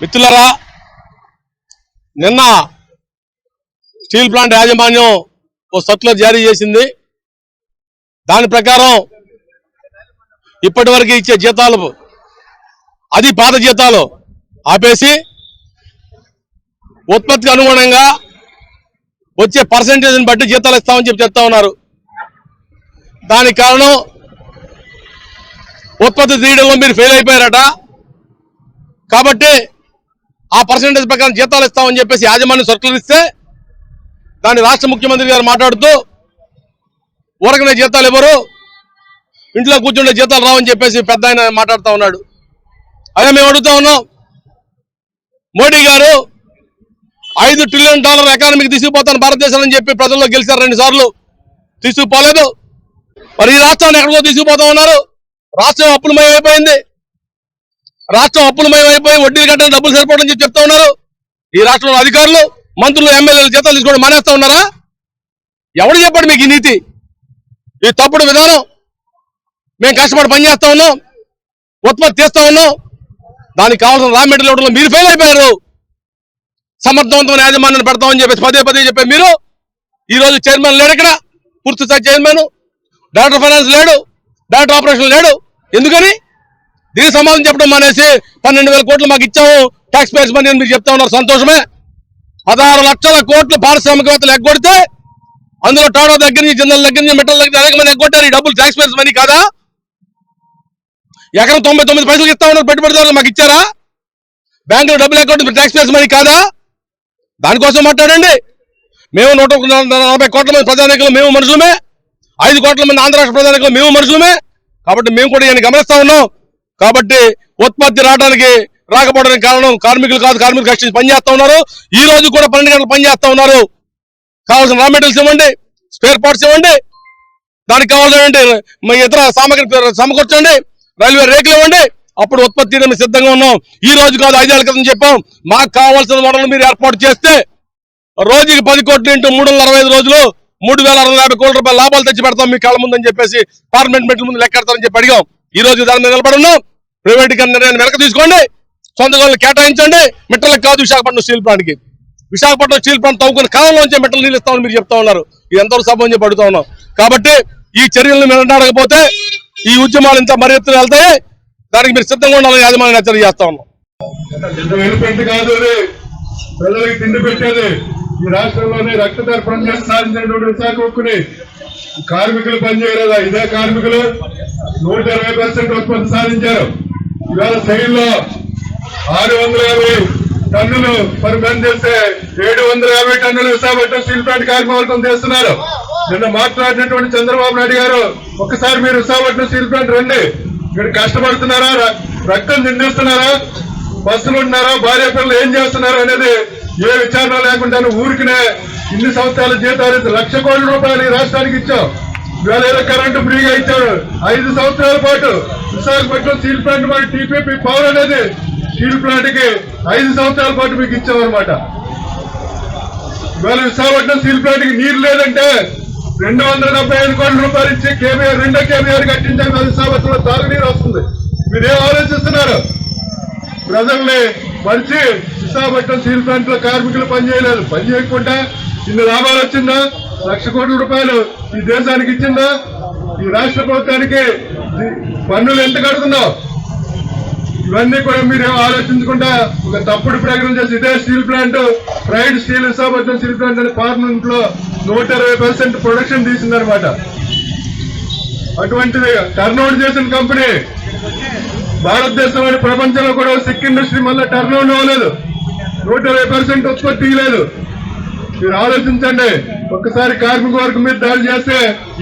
మిత్రులరా నిన్న steel plant యాజమాన్యం ఓ సర్కులర్ జారీ చేసింది. దాని ప్రకారం ఇప్పటి వరకు ఇచ్చే జీతాలు అది పాత జీతాలు ఆపేసి ఉత్పత్తికి అనుగుణంగా వచ్చే పర్సంటేజ్ని బట్టి జీతాలు ఇస్తామని చెప్పి చెప్తా ఉన్నారు. దానికి కారణం ఉత్పత్తి తీయడంలో మీరు ఫెయిల్ అయిపోయారట. కాబట్టి ఆ పర్సంటేజ్ ప్రకారం జీతాలు ఇస్తామని చెప్పేసి యాజమాన్యం సర్కులు ఇస్తే దాన్ని రాష్ట్ర ముఖ్యమంత్రి గారు మాట్లాడుతూ ఊరకనే జీతాలు ఇవ్వరు ఇంట్లో కూర్చుండే జీతాలు రావని చెప్పేసి పెద్ద ఆయన మాట్లాడుతూ ఉన్నాడు. అదే మేము అడుగుతా ఉన్నాం మోడీ గారు ఐదు ట్రిలియన్ డాలర్ ఎకానమీకి తీసుకుపోతాను భారతదేశం అని చెప్పి ప్రజల్లో గెలిచారు రెండు సార్లు. తీసుకుపోలేదు. మరి ఈ రాష్ట్రాన్ని ఎక్కడికో తీసుకుపోతా ఉన్నారు. రాష్ట్రం అప్పులమయం అయిపోయింది రాష్ట్రం అప్పులమయమైపోయి వడ్డీలు కట్టడం డబ్బులు సరిపోవడం చెప్పి చెప్తా ఉన్నారు. ఈ రాష్ట్రంలో అధికారులు మంత్రులు ఎమ్మెల్యేలు జీతాలు తీసుకోవడం మానేస్తా ఉన్నారా? ఎవడు చెప్పాడు మీకు ఈ నీతి? ఈ తప్పుడు విధానం? మేము కష్టపడి పని చేస్తా ఉన్నాం ఉత్పత్తి చేస్తా ఉన్నాం. దానికి కావాల్సిన రా మెటీరియల్ ఇవ్వడంలో మీరు ఫెయిల్ అయిపోయారు. సమర్థవంతమైన యాజమాన్యం పెడతామని చెప్పేసి పదే పదే చెప్పే మీరు. ఈ రోజు చైర్మన్ లేడు ఇక్కడ. పూర్తి స్థాయి చైర్మన్. డైరెక్టర్ ఫైనాన్స్ లేడు. డైరెక్టర్ ఆపరేషన్ లేడు. ఎందుకని? దీనికి సమాధానం చెప్పడం మానేసి పన్నెండు వేల కోట్లు మాకు ఇచ్చాము. ట్యాక్స్ పేర్స్ మనీ అని మీరు చెప్తా ఉన్నారు. సంతోషమే. పదహారు లక్షల కోట్లు పారిశ్రామికవేత్తలు ఎగ్గొడితే అందులో టాటా దగ్గర నుంచి జిందల దగ్గర నుంచి మెటల్ దగ్గర అనేక మంది ఎగ్గొట్టారు. ఈ డబ్బులు ట్యాక్స్ పేర్స్ మనీ కాదా? ఎకరం తొంభై తొమ్మిది పైసలు ఇస్తా ఉన్నారు పెట్టుబడిదారులు. మాకు ఇచ్చారా? బ్యాంకులో డబ్బులు ఎగ్గొట్టి ట్యాక్స్ పేర్స్ మనీ కాదా? దానికోసం మాట్లాడండి. మేము నూట నలభై కోట్ల మంది ప్రజానికులు మేము మనుషులమే. ఐదు కోట్ల మంది ఆంధ్ర రాష్ట్ర ప్రజానికులు మేము మనుషులమే. కాబట్టి మేము కూడా ఈయన గమనిస్తా ఉన్నాం. కాబట్టి ఉత్పత్తి రావడానికి రాకపోవడానికి కారణం కార్మికులు కాదు కార్మికులు కష్టించి పనిచేస్తా ఉన్నారు. ఈ రోజు కూడా పన్నెండు గంటలు పనిచేస్తా ఉన్నారు. కావాల్సిన రా మెటీరియల్స్ ఇవ్వండి స్పేర్ పార్ట్స్ ఇవ్వండి. దానికి కావాల్సిన మీ ఇతర సామగ్రి సమకూర్చండి రైల్వే రేకులు ఇవ్వండి. అప్పుడు ఉత్పత్తి చేయడం సిద్ధంగా ఉన్నాం. ఈ రోజు కాదు ఐదేళ్ళ క్రితం చెప్పాం. మాకు కావాల్సిన వనరులు మీరు ఏర్పాటు చేస్తే రోజుకి పది కోట్లు ఇంటూ మూడు వందల అరవై ఐదు రోజులు మూడు వేల అరవై యాభై కోట్ల రూపాయల లాభాలు తెచ్చి పెడతాం మీ కాళ్ళ ముందని చెప్పేసి పార్లమెంట్ మెట్ల ముందు లెక్కెడతారని చెప్పి అడిగాం. ఈ రోజు దాని మీద నిలబడి ఉన్నాం. ప్రైవేటీకరణ నిర్ణయాన్ని వెనక తీసుకోండి. సొంత గోళ్ళు కేటాయించండి. మిట్టలకు కాదు విశాఖపట్నం స్టీల్ ప్లాంట్కి. విశాఖపట్నం స్టీల్ ప్లాంట్ తవ్వుకున్న కాలంలోంచే మిట్టలు నీళ్ళు ఇస్తామని మీరు చెప్తా ఉన్నారు. ఇది ఎంతవరకు సభ పడుతూ చెప్పి అడుగుతా ఉన్నాం. కాబట్టి ఈ చర్యలను మీరు అడగకపోతే ఈ ఉద్యమాలు ఇంత మరి ఎత్తున వెళ్తాయి. దానికి మీరు సిద్ధంగా ఉండాలని యాజమాన్యం హెచ్చరిక చేస్తా ఉన్నాం. ప్రజలకు తిండి పెట్టేది. ఈ రాష్ట్రంలోనే రక్త తర్పణం సాధించినటువంటి విశాఖ కార్మికులు పనిచేయలేదా ఇదే కార్మికులు? నూట ఇరవై పర్సెంట్ ఉత్పత్తి సాధించారు. ఇవాళ సైన్లో ఆరు వందల యాభై టన్నులు పర్ టన్ చేస్తే ఏడు వందల యాభై టన్నులు విశాఖపట్నం స్టీల్ ప్లాంట్ కార్మికవర్గం చేస్తున్నారు. నిన్న మాట్లాడినటువంటి చంద్రబాబు నాయుడు గారు ఒక్కసారి మీరు విశాఖపట్నం స్టీల్ ప్లాంట్ రండి. ఇక్కడ కష్టపడుతున్నారా? రక్తం చిందిస్తున్నారా బస్సులు ఉన్నారా భార్య పిల్లలు ఏం చేస్తున్నారు? అనేది ఏ విచారణ లేకుండా ఊరికినే ఇన్ని సంవత్సరాల జీతాలు లక్ష కోట్ల రూపాయలు ఈ రాష్ట్రానికి ఇచ్చాం ఇవాళ ఏదో కరెంటు ఫ్రీగా ఇచ్చాడు. ఐదు సంవత్సరాల పాటు విశాఖపట్నం స్టీల్ ప్లాంట్ మరి టీపీపీ పవర్ అనేది స్టీల్ ప్లాంట్కి ఐదు సంవత్సరాల పాటు మీకు ఇచ్చాం ఇవాళ విశాఖపట్నం స్టీల్ ప్లాంట్కి నీరు లేదంటే రెండు వందల డెబ్బై ఐదు కోట్ల రూపాయలు ఇచ్చి కేబీఆర్ రెండో కేబీఆర్ కట్టించాక విశాఖపట్నంలో తాగునీరు వస్తుంది. మీరేం ఆలోచిస్తున్నారు? ప్రజల్ని మరిచి విశాఖపట్నం స్టీల్ ప్లాంట్లో కార్మికులు పనిచేయలేదు. పని చేయకుండా ఇన్ని లాభాలు వచ్చిందా? లక్ష కోట్ల రూపాయలు ఈ దేశానికి ఇచ్చిందా? ఈ రాష్ట్ర ప్రభుత్వానికి పన్నులు ఎంత కడుతున్నావు? ఇవన్నీ కూడా మీరు ఆలోచించకుండా ఒక తప్పుడు ప్రకటన చేసి ఇదే steel plant pride steel Visakhapatnam steel plant అనే పార్లమెంట్లో నూట పర్సెంట్ ప్రొడక్షన్ తీసిందనమాట. అటువంటిది టర్న్ఓవర్ చేసిన కంపెనీ భారతదేశంలోని ప్రపంచంలో కూడా సిక్ ఇండస్ట్రీ మళ్ళీ టర్న్ అవ్వలేదు. నూట ఇరవై పర్సెంట్ ఉత్పత్తి లేదు మీరు ఆలోచించండి. ఒక్కసారి కార్మిక వర్గం మీద దాడి చేస్తే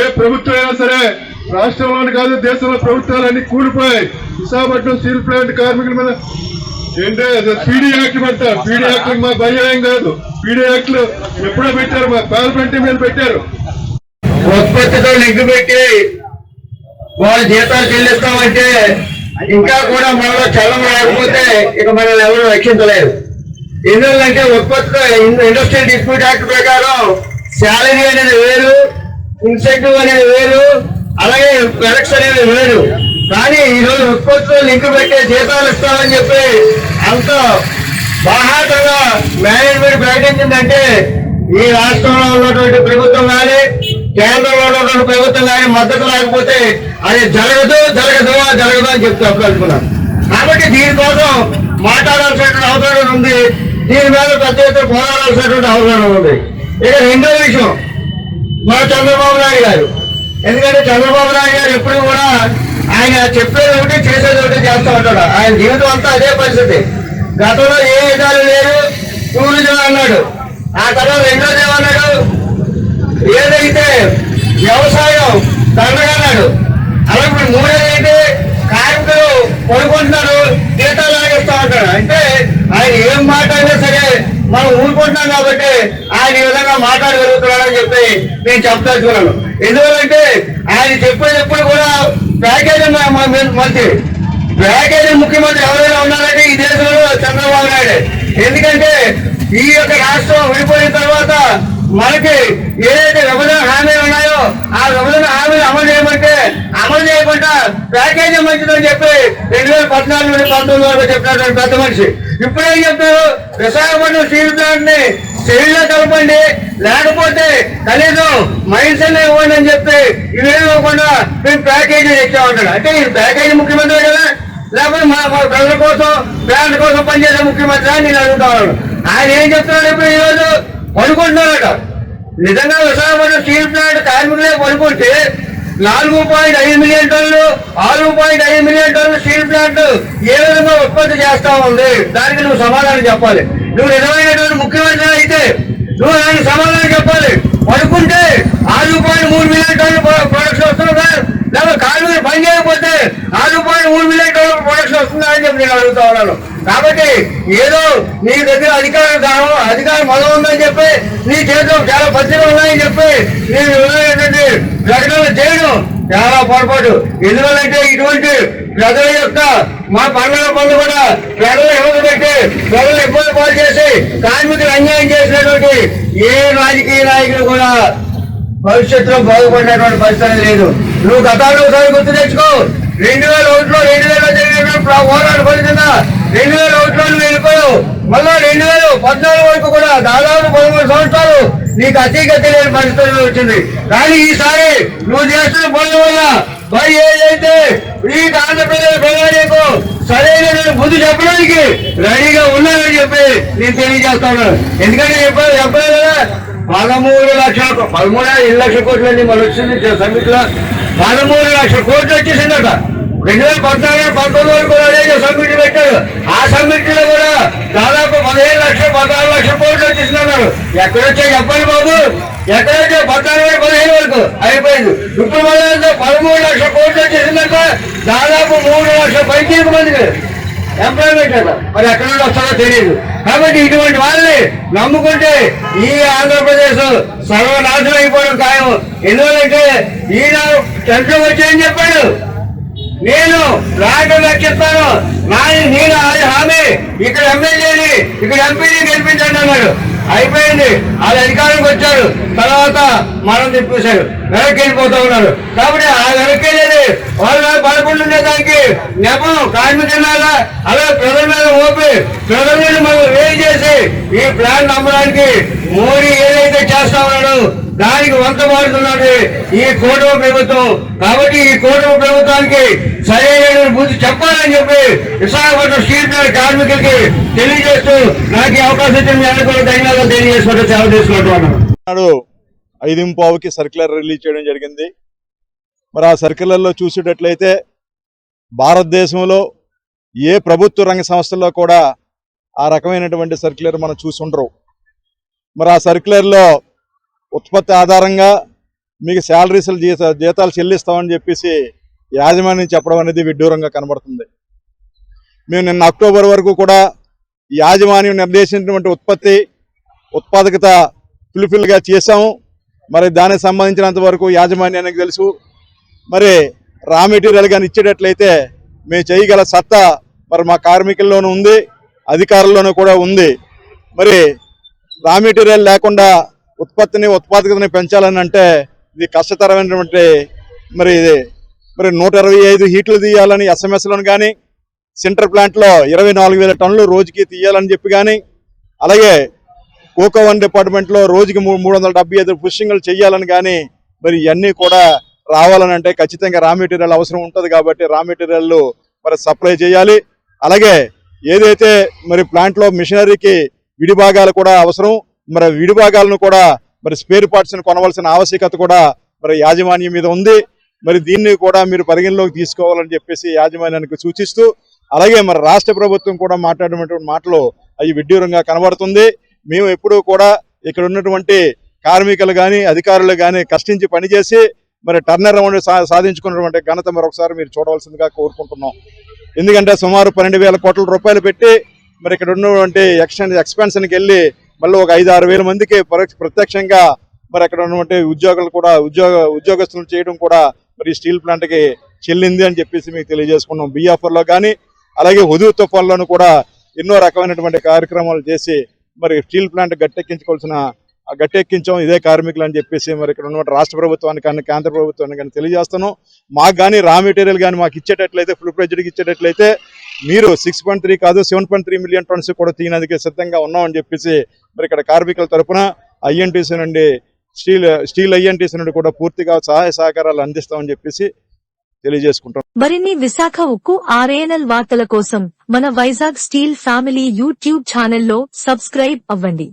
ఏ ప్రభుత్వం అయినా సరే రాష్ట్రంలోని కాదు దేశంలో ప్రభుత్వాలన్నీ కూలిపోయాయి. విశాఖపట్నం స్టీల్ ప్లాంట్ కార్మికుల మీద ఏంటంటే పీడీ యాక్ట్ పెడతారు పీడీ యాక్ట్ మా భయం ఏం కాదు. పీడీ యాక్ట్ ఎప్పుడో పెట్టారు మా పార్లమెంట్ మీద పెట్టారు. ఉత్పత్తితో లింక్ పెట్టి వాళ్ళు జీతాలు చెల్లిస్తామంటే ఇంకా కూడా మనలో చలం రాకపోతే ఇక మనల్ని ఎవరు రక్షించలేరు. ఎందుకంటే ఉత్పత్తితో ఇండస్ట్రియల్ డిస్ప్యూట్ యాక్ట్ ప్రకారం శాలరీ అనేది వేరు ఇన్సెంటివ్ అనేది వేరు అలాగే వెరక్స్ అనేది వేరు. కానీ ఈరోజు ఉత్పత్తులు లింక్ పెట్టే జీతాలు ఇస్తామని చెప్పి అంత బాహాటంగా మేనేజ్మెంట్ ప్రకటించిందంటే ఈ రాష్ట్రంలో ఉన్నటువంటి ప్రభుత్వం కానీ కేంద్రంలో ఉన్నటువంటి ప్రభుత్వం కానీ మద్దతు లేకపోతే అది జరగదు జరగదు జరగదు అని చెప్తూ అనుకున్నాను కాబట్టి దీనికోసం మాట్లాడాల్సిన అవసరం ఉంది. దీని మీద పెద్ద ఎత్తున పోరాడాల్సినటువంటి అవసరం ఉంది. ఇక రెండో విషయం మా చంద్రబాబు నాయుడు గారు. ఎందుకంటే చంద్రబాబు నాయుడు గారు ఎప్పుడు కూడా ఆయన చెప్పేది ఒకటి చేసేది ఒకటి చేస్తూ ఉంటాడు. ఆయన జీవితం అంతా అదే పరిస్థితి. గతంలో ఏ విధాలు లేదు టూరిజం అన్నాడు. ఆ తర్వాత రెండోది ఏమన్నాడు? ఏదైతే వ్యవసాయం దండగా అన్నాడు. అలా కార్మికులు పడుకుంటున్నారు జీతాలు లాగేస్తా ఉంటాడు అంటే ఆయన ఏం మాట్లాడినా సరే మనం ఊరుకుంటున్నాం కాబట్టి ఆయన ఈ విధంగా మాట్లాడగలుగుతున్నాడని చెప్పి నేను చెప్తాను. ఎందువల్లంటే ఆయన చెప్పేటప్పుడు కూడా ప్యాకేజీ మ- మంత్రి. ప్యాకేజీ ముఖ్యమంత్రి ఎవరైనా ఉన్నారంటే ఈ దేశంలో చంద్రబాబు నాయుడు. ఎందుకంటే ఈ యొక్క రాష్ట్రం విడిపోయిన తర్వాత మనకి ఏదైతే విభజన హామీలు ఉన్నాయో ఆ విభజన హామీలు అమలు చేయమంటే అమలు చేయకుండా ప్యాకేజీ మంచిదని చెప్పి రెండు వేల పద్నాలుగు నుండి పంతొమ్మిది వరకు చెప్పినటువంటి పెద్ద మనిషి. ఇప్పుడేం చెప్తారు విశాఖపట్నం స్టీల్ ప్లాంట్ని స్టీల్లో కలపండి లేకపోతే కనీసం మైన్స్ అనే ఇవ్వండి అని చెప్పి ఇవేం ఇవ్వకుండా మేము ప్యాకేజీ తెచ్చామంటాడు అంటే ఈ ప్యాకేజీ ముఖ్యమంత్రి కదా? లేకపోతే మా ప్రజల కోసం ప్లాంట్ కోసం పనిచేసే ముఖ్యమంత్రి అని నేను అడుగుతాను ఆయన ఏం చెప్తున్నాడు ఇప్పుడు ఈరోజు పడుకుంటున్నారట. నిజంగా విశాఖపట్నం స్టీల్ ప్లాంట్ కార్మికులే పడుకుంటే నాలుగు పాయింట్ ఐదు మిలియన్ టన్నులు ఆరు పాయింట్ ఐదు మిలియన్ టన్నులు స్టీల్ ప్లాంట్ ఏ విధంగా ఉత్పత్తి చేస్తా ఉంది? దానికి నువ్వు సమాధానం చెప్పాలి. నువ్వు నిజమైనటువంటి ముఖ్యమంత్రి అయితే నువ్వు దానికి సమాధానం చెప్పాలి. పడుకుంటే ఆరు పాయింట్ మూడు మిలియన్ టన్నులు ప్రొడక్షన్ వస్తుంది సార్. లేకపోతే కార్మికులు పని చేయకపోతే ఆరు పాయింట్ మూడు మిలియన్ టన్నుల ప్రొడక్షన్ వస్తుందా అని చెప్పి నేను అడుగుతా ఉన్నాను. కాబట్టి ఏదో నీ దగ్గర అధికారం కావు అధికారం మొదలు ఉందని చెప్పి నీ చేతిలో చాలా పత్రికలు ఉన్నాయని చెప్పి నేను ప్రకటన చేయడం. చాలా పొరపాటు. ఎందువల్లంటే ఇటువంటి ప్రజల యొక్క మా పండుగ పనులు కూడా ప్రజలు ఇబ్బంది పెట్టి ప్రజలు ఇబ్బంది పాలు చేసి కార్మికులు అన్యాయం చేసినటువంటి ఏ రాజకీయ నాయకులు కూడా భవిష్యత్తులో బాగుపడినటువంటి పరిస్థితి లేదు. నువ్వు గతాలు ఒకసారి గుర్తు తెచ్చుకో. రెండు వేల ఒకటిలో రెండు వేల జరిగినటువంటి ప్ర- పోరాట ఫలితంగా రెండు వేల ఒకటిలో వెళ్ళిపోయావు. మళ్ళా రెండు వేల పద్నాలుగు వరకు కూడా దాదాపు పదమూడు సంవత్సరాలు నీకు అతీగతి లేని పరిస్థితి వచ్చింది. కానీ ఈసారి నువ్వు చేస్తున్న పనుల వల్ల మరి ఏదైతే ఈ ఆంధ్రప్రదేశ్ ప్రజలకు సరైన బుద్ధి చెప్పడానికి రెడీగా ఉన్నానని చెప్పి నేను తెలియజేస్తాను. ఎందుకంటే చెప్పాను చెప్పలేదు కదా పదమూడు లక్షల పదమూడు ఎన్ని లక్షల కోట్లు అండి మన వచ్చింది సమిట్లో పదమూడు లక్షల కోట్లు వచ్చేసిందట. రెండు వేల పద్నాలుగు పంతొమ్మిది వరకు కూడా అదే సబ్మిటీ పెట్టారు ఆ సమిట్లో కూడా దాదాపు పదిహేను లక్షలు పదహారు లక్షల కోట్లు వచ్చేసిందన్నారు ఎక్కడొచ్చా చెప్పండి బాబు. ఎక్కడొచ్చా పద్నాలుగు వేల పదిహేను వరకు అయిపోయింది. ఇప్పుడు మళ్ళీ పదమూడు లక్షల కోట్లు వచ్చేసిందంట దాదాపు మూడు లక్షల పైకి మందికి ఎంప్లాయ్మెంట్ అట మరి ఎక్కడ నుండి వస్తారో తెలియదు. కాబట్టి ఇటువంటి వాళ్ళని నమ్ముకుంటే ఈ ఆంధ్రప్రదేశ్ సర్వనాశనం అయిపోవడం ఖాయం. ఎందువల్లంటే ఈయన టెంట్లో వచ్చాయని చెప్పాడు. నేను రాయడం లక్షిస్తాను నా నేను అది హామీ. ఇక్కడ ఎమ్మెల్యేని ఇక్కడ ఎంపీని గెలిపించండి అన్నాడు. అయిపోయింది. వాళ్ళ అధికారంకి వచ్చారు తర్వాత మనం తిప్పేశారు వెనక్కి వెళ్ళిపోతా ఉన్నారు కాబట్టి ఆ వెనక్కి వెళ్ళేది వాళ్ళు పదకొండు దానికి నెపం కార్మికుల తినాలా అలాగే ప్రజల మీద ఓపి ప్రజల మీద మనం వేలు చేసి ఈ ప్లాన్ నమ్మడానికి మోడీ ఏదైతే చేస్తా ఉన్నాడు దానికి వంత మారుతున్నాడు ఈ కూటమి ప్రభుత్వం. కాబట్టి ఈ కూటమి ప్రభుత్వానికి సరైన బుద్ధి చెప్పాలని చెప్పి విశాఖపట్నం స్టీల్ ప్లాంట్ కార్మికులకి తెలియజేస్తూ నాకు అవకాశం ఇచ్చిన మీ ధన్యవాదాలు తెలియజేసుకుంటూ సేవ తీసుకుంటున్నాను ఐదు పావుకి సర్క్యులర్ రిలీజ్ చేయడం జరిగింది. మరి ఆ సర్క్యులర్లో చూసేటట్లయితే భారతదేశంలో ఏ ప్రభుత్వ రంగ సంస్థల్లో కూడా ఆ రకమైనటువంటి సర్క్యులర్ మనం చూసి ఉండరు. మరి ఆ సర్క్యులర్లో ఉత్పత్తి ఆధారంగా మీకు శాలరీస్లు జీత జీతాలు చెల్లిస్తామని చెప్పేసి యాజమాన్యం చెప్పడం అనేది విడ్డూరంగా కనబడుతుంది. మేము నిన్న అక్టోబర్ వరకు కూడా యాజమాన్యం నిర్దేశించినటువంటి ఉత్పత్తి ఉత్పాదకత ఫుల్ఫిల్గా చేశాము. మరి దానికి సంబంధించినంత వరకు యాజమాన్యానికి తెలుసు. మరి రా మెటీరియల్ కానీ ఇచ్చేటట్లయితే మేము చేయగల సత్తా మరి మా కార్మికుల్లోనూ ఉంది అధికారుల్లోనూ కూడా ఉంది. మరి రా మెటీరియల్ లేకుండా ఉత్పత్తిని ఉత్పాదకతని పెంచాలని అంటే ఇది కష్టతరమైనటువంటి మరి ఇది. మరి నూట ఇరవై ఐదు హీట్లు తీయాలని ఎస్ఎంఎస్లను కానీ సెంటర్ ప్లాంట్లో ఇరవై నాలుగు వేల టన్నులు రోజుకి తీయాలని చెప్పి కానీ అలాగే కోకో వన్ డిపార్ట్మెంట్లో రోజుకి మూడు వందల డెబ్బై ఐదు పుషింగ్లు చేయాలని కానీ మరి ఇవన్నీ కూడా రావాలని అంటే ఖచ్చితంగా రా మెటీరియల్ అవసరం ఉంటుంది కాబట్టి రా మెటీరియల్ మరి సప్లై చేయాలి. అలాగే ఏదైతే మరి ప్లాంట్లో మిషనరీకి విడి భాగాలు కూడా అవసరం మరి విడి భాగాలను కూడా మరి స్పేర్ పార్ట్స్ని కొనవలసిన ఆవశ్యకత కూడా మరి యాజమాన్యం మీద ఉంది. మరి దీన్ని కూడా మీరు పరిగణలోకి తీసుకోవాలని చెప్పేసి యాజమాన్యానికి సూచిస్తూ అలాగే మరి రాష్ట్ర ప్రభుత్వం కూడా మాట్లాడినటువంటి మాటలు అవి విడ్డూరంగా కనబడుతుంది. మేము ఎప్పుడూ కూడా ఇక్కడ ఉన్నటువంటి కార్మికులు కానీ అధికారులు కానీ కష్టించి పనిచేసి మరి టర్నర్ అరౌండ్ సా- సాధించుకున్నటువంటి ఘనత మరొకసారి మీరు చూడవలసిందిగా కోరుకుంటున్నాం. ఎందుకంటే సుమారు పన్నెండు వేల కోట్ల రూపాయలు పెట్టి మరి ఇక్కడ ఉన్నటువంటి ఎక్స్టెన్ ఎక్స్పెన్షన్కి వెళ్ళి మళ్ళీ ఒక ఐదు ఆరు వేల మందికి పరోక్ష- ప్రత్యక్షంగా మరి అక్కడ ఉన్నటువంటి ఉద్యోగులు కూడా ఉద్యోగ ఉద్యోగస్తులు చేయడం కూడా మరి స్టీల్ ప్లాంట్కి చెల్లింది అని చెప్పేసి మీకు తెలియజేసుకున్నాం. బిఆఫర్లో కానీ అలాగే హుదూర్ తుఫాన్లోను కూడా ఎన్నో రకమైనటువంటి కార్యక్రమాలు చేసి మరి స్టీల్ ప్లాంట్ గట్టెక్కించుకోవాల్సిన గట్టెక్కించాం. ఇదే కార్మికులు అని చెప్పేసి మరి ఇక్కడ ఉన్నటువంటి రాష్ట్ర ప్రభుత్వానికి కానీ కేంద్ర ప్రభుత్వానికి కానీ తెలియజేస్తున్నాం. మాకు కానీ రా మెటీరియల్ కానీ మాకు ఇచ్చేటట్లయితే ఫుల్ ప్రెజ్డ్కి ఇచ్చేటట్లయితే మీరు సిక్స్ పాయింట్ త్రీ కాదు seven point three million tons కూడా తీయడానికి సిద్ధంగా ఉన్నామని చెప్పేసి మరి ఇక్కడ కార్మికుల తరపున ఐఎన్టీసీ నుండి స్టీల్ స్టీల్ ఐఎన్టీసీ నుండి కూడా పూర్తిగా సహాయ సహకారాలు అందిస్తామని చెప్పేసి తెలియజేసుకుంటాం మరిన్ని విశాఖ ఉక్కు ఆర్ఏఎన్ఎల్ వార్తల కోసం మన వైజాగ్ స్టీల్ ఫ్యామిలీ యూట్యూబ్ ఛానల్లో సబ్స్క్రైబ్ అవ్వండి.